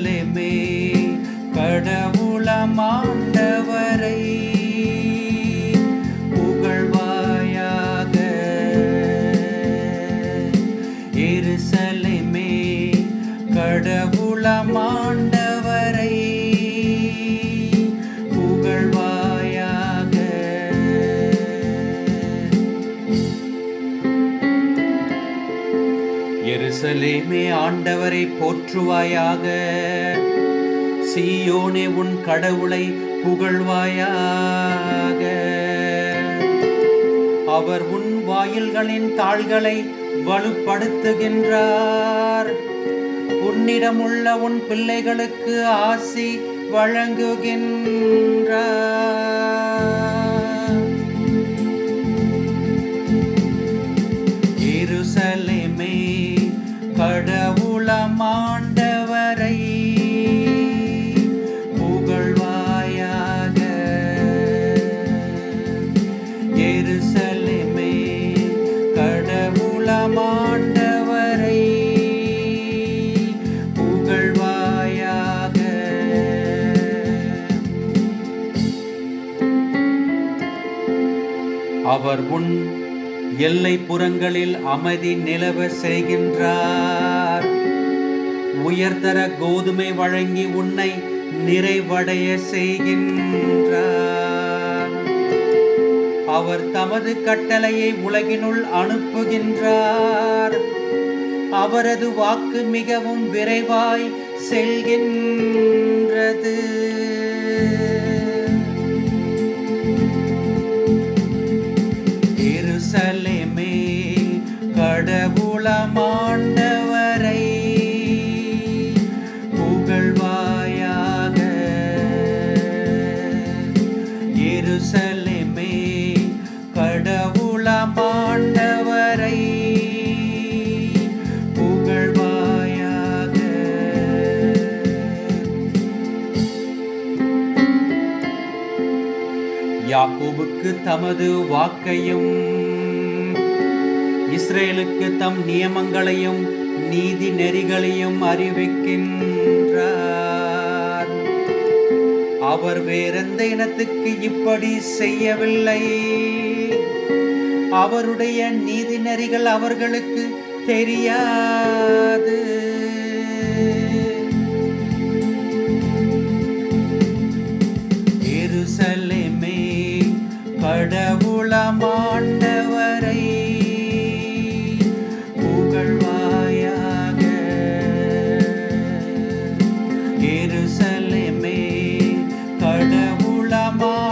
எருசலேமே கடவுளமாண்டவரை. புகழ்வாயாக எருசலேமே கடவுளமா எருசலேமே ஆண்டவரை போற்றுவாயாக. சீயோனே உன் கடவுளை புகழ்வாயாக. அவர் உன் வாயில்களின் தாள்களை வலுப்படுத்துகின்றார். உன்னிடமுள்ள உன் பிள்ளைகளுக்கு ஆசி வழங்குகின்றார். எருசலேமே கடவுளமாண்டவரை புகழ்வாயாக. எருசலேமே கடவுளமாண்டவரை புகழ்வாயாக. அவர் உன் எல்லை புறங்களில் அமைதி நிலவ செய்கின்றார். உயர்தர கோதுமை வழங்கி உன்னை நிறைவடைய செய்கின்றார். அவர் தமது கட்டளையை உலகினுள் அனுப்புகின்றார். அவரது வாக்கு மிகவும் விரைவாய் செல்கின்றது. யாக்கோபுக்கு தமது வாக்கையும் இஸ்ரேலுக்கு தம் நியமங்களையும் நீதி நெறிகளையும் அறிவிக்கின்றார். அவர் வேறெந்த இனத்துக்கு இப்படி செய்யவில்லை. அவருடைய நீதி நெறிகள் அவர்களுக்கு தெரியாது கடவுளமாண்டவரை. புகழ்வாயாக எருசலேமே கடவுளமா